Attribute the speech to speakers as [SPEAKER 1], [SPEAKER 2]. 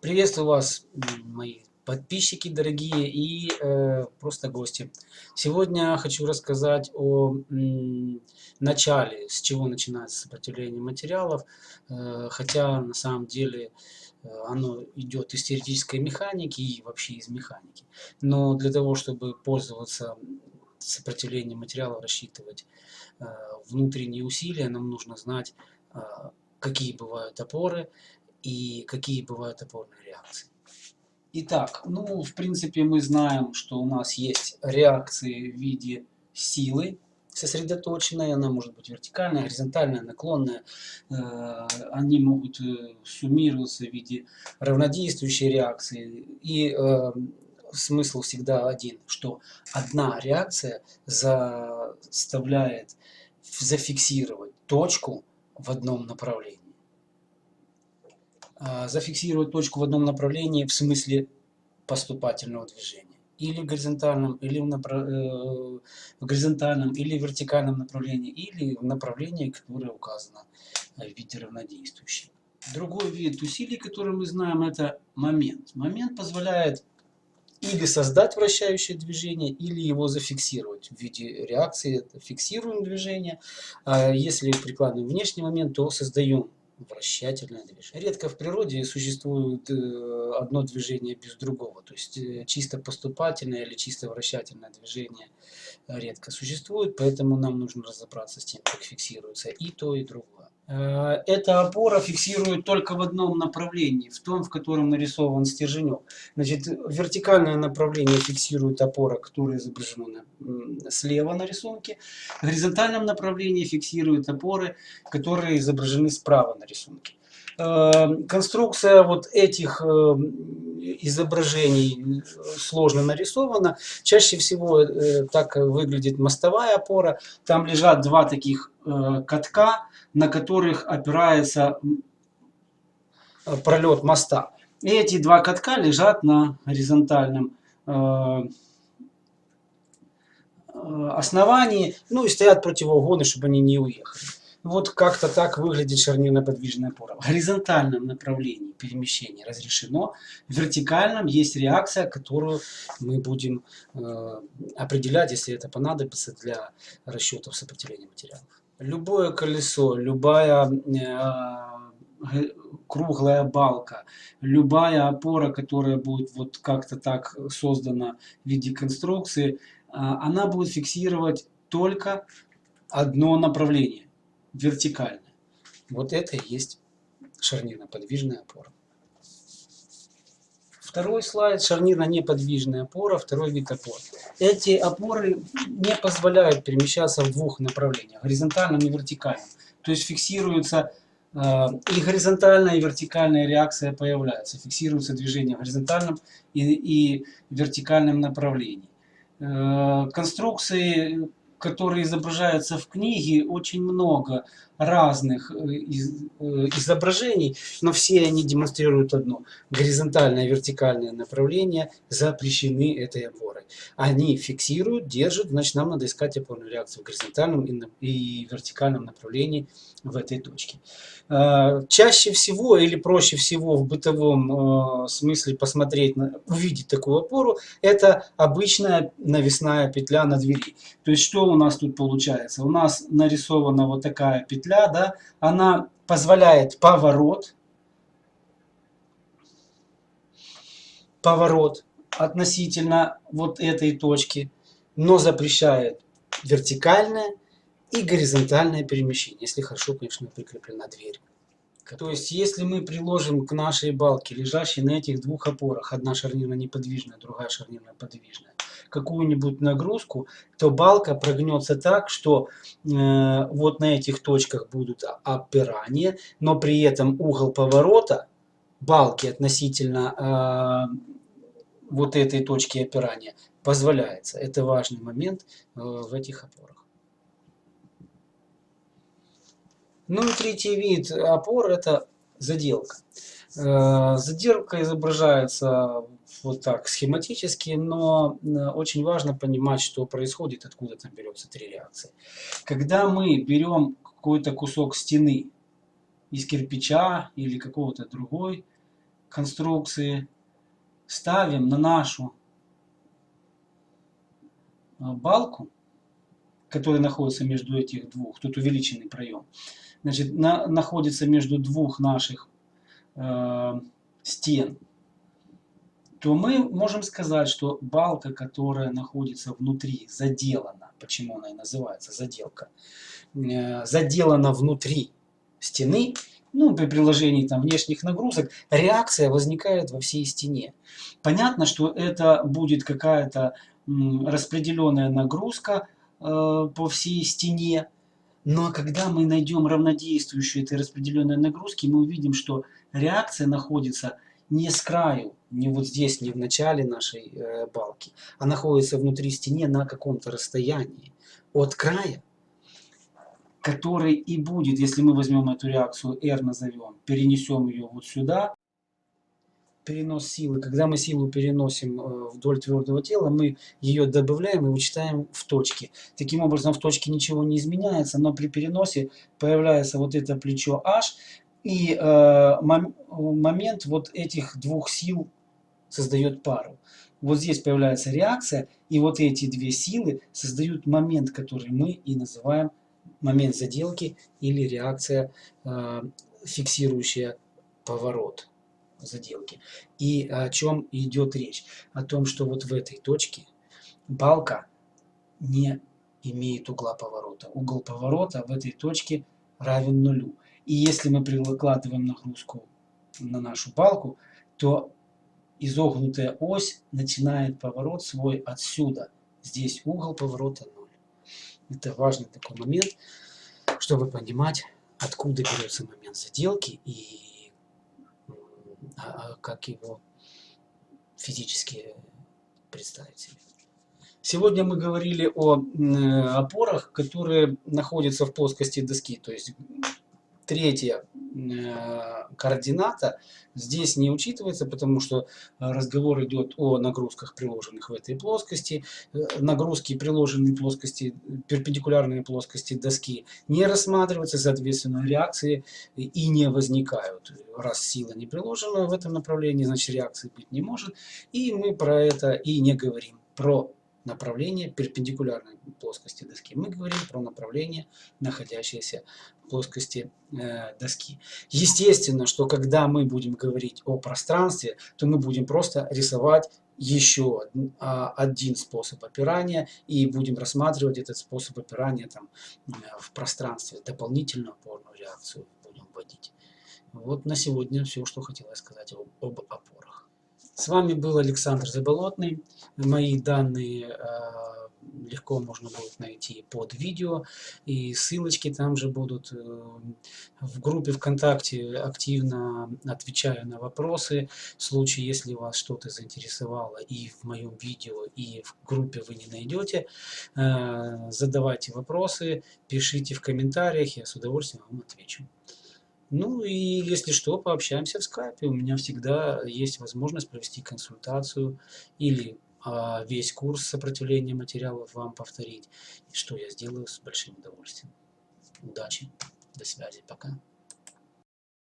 [SPEAKER 1] Приветствую вас, мои подписчики дорогие и э, просто гости. Сегодня хочу рассказать о начале, с чего начинается сопротивление материалов, э, хотя на самом деле э, оно идет из теоретической механики и вообще из механики. Но для того, чтобы пользоваться сопротивлением материалов, рассчитывать э, внутренние усилия, нам нужно знать, э, какие бывают опоры, и какие бывают опорные реакции. Итак, ну, в принципе, мы знаем, что у нас есть реакции в виде силы сосредоточенной, она может быть вертикальная, горизонтальная, наклонная, э, они могут э, суммироваться в виде равнодействующей реакции. И э, смысл всегда один, что одна реакция заставляет зафиксировать точку в одном направлении. А, зафиксировать точку в одном направлении в смысле поступательного движения. Или в горизонтальном, или в, направ... э, в горизонтальном, или в вертикальном направлении, или в направлении, которое указано в виде равнодействующей. Другой вид усилий, который мы знаем, это момент. Момент позволяет или создать вращающее движение, или его зафиксировать в виде реакции. Это фиксируем движение. А если прикладываем внешний момент, то создаем вращательное движение. Редко в природе существует э, одно движение без другого. То есть э, чисто поступательное или чисто вращательное движение редко существует, поэтому нам нужно разобраться с тем, как фиксируется и то, и другое. Э, эта опора фиксирует только в одном направлении, в том, в котором нарисован стерженек. Значит, вертикальное направление фиксирует опора, которая изображена на, слева на рисунке. В горизонтальном направлении фиксирует опоры, которые изображены справа на рисунке. Э, конструкция вот этих э, изображений сложно нарисована. Чаще всего так выглядит мостовая опора. Там лежат два таких катка, на которых опирается э, пролет моста. И эти два катка лежат на горизонтальном э, э, основании, ну и стоят противоугоны, чтобы они не уехали. Вот как-то так выглядит шарнирно-подвижная опора. В горизонтальном направлении перемещения разрешено. В вертикальном есть реакция, которую мы будем э, определять, если это понадобится для расчетов сопротивления материалов любое колесо, любая э, круглая балка, любая опора, которая будет вот как-то так создана в виде конструкции, э, она будет фиксировать только одно направление, вертикальное. Вот это и есть шарнирно-подвижная опора. Второй слайд, шарнирно-неподвижная опора, второй вид опор. Эти опоры не позволяют перемещаться в двух направлениях, горизонтальном и вертикальном. То есть фиксируется э, и горизонтальная, и вертикальная реакция появляется. Фиксируется движение в горизонтальном и, и вертикальном направлении. Э, конструкции которые изображаются в книге, очень много разных э, э, изображений, но все они демонстрируют одно. Горизонтальное и вертикальное направление запрещены этой опорой. Они фиксируют, держат, значит нам надо искать опорную реакцию в горизонтальном и вертикальном направлении в этой точке. Э, чаще всего или проще всего в бытовом смысле посмотреть, увидеть такую опору, это обычная навесная петля на двери. То есть что у нас тут получается? У нас нарисована вот такая петля, да, она позволяет поворот, поворот относительно вот этой точки, но запрещает вертикальное и горизонтальное перемещение, если хорошо, конечно, прикреплена дверь. То есть, если мы приложим к нашей балке, лежащей на этих двух опорах, одна шарнирно-неподвижная, другая шарнирно-подвижная, какую-нибудь нагрузку, то балка прогнется так, что э, вот на этих точках будут опирания, но при этом угол поворота балки относительно э, вот этой точки опирания позволяется. Это важный момент э, в этих опорах. Ну и третий вид опор это заделка. Э, заделка изображается вот так схематически, но э, очень важно понимать, что происходит, откуда там берется три реакции. Когда мы берем какой-то кусок стены из кирпича или какого-то другой конструкции ставим на нашу а, балку, которая находится между этих двух, тут увеличенный проем, значит, на, находится между двух наших э, стен, то мы можем сказать, что балка, которая находится внутри, заделана, почему она и называется заделка, э, заделана внутри стены, ну, при приложении там, внешних нагрузок, реакция возникает во всей стене. Понятно, что это будет какая-то распределенная нагрузка э, по всей стене, но когда мы найдем равнодействующую этой распределенной нагрузки, мы увидим, что реакция находится не с краю, не вот здесь, не в начале нашей э, балки, а находится внутри стене на каком-то расстоянии от края который и будет, если мы возьмем эту реакцию R назовем, перенесем ее вот сюда, перенос силы, когда мы силу переносим э, вдоль твердого тела, мы ее добавляем и вычитаем в точке. Таким образом, в точке ничего не изменяется, но при переносе появляется вот это плечо H, и э, мом момент вот этих двух сил создает пару. Вот здесь появляется реакция, и вот эти две силы создают момент, который мы и называем момент заделки или реакция, э, фиксирующая поворот заделки. И о чем идет речь? О том, что вот в этой точке балка не имеет угла поворота. Угол поворота в этой точке равен нулю. И если мы прикладываем нагрузку на нашу балку, то изогнутая ось начинает поворот свой отсюда. Здесь угол поворота это важный такой момент, чтобы понимать, откуда берется момент заделки и а, а как его физически представить себе. Сегодня мы говорили о опорах, которые находятся в плоскости доски, то есть третья э, координата здесь не учитывается, потому что э, разговор идет о нагрузках, приложенных в этой плоскости. Э, нагрузки, приложенные плоскости, перпендикулярные плоскости доски не рассматриваются, соответственно, реакции и не возникают. Раз сила не приложена в этом направлении, значит реакции быть не может. И мы про это и не говорим. Про направление перпендикулярной плоскости доски. Мы говорим про направление, находящееся в плоскости э, доски. Естественно, что когда мы будем говорить о пространстве, то мы будем просто рисовать еще а, один способ опирания и будем рассматривать этот способ опирания там, в пространстве. Дополнительную опорную реакцию будем вводить. Вот на сегодня все, что хотела сказать об, об опорах. С вами был Александр Заболотный. Мои данные э, легко можно будет найти под видео. И ссылочки там же будут. Э, в группе ВКонтакте активно отвечаю на вопросы. В случае, если вас что-то заинтересовало и в моем видео, и в группе вы не найдете, э, задавайте вопросы, пишите в комментариях, я с удовольствием вам отвечу. Ну и если что, пообщаемся в скайпе. У меня всегда есть возможность провести консультацию или а, весь курс сопротивления материалов вам повторить. Что я сделаю с большим удовольствием. Удачи, до связи, пока.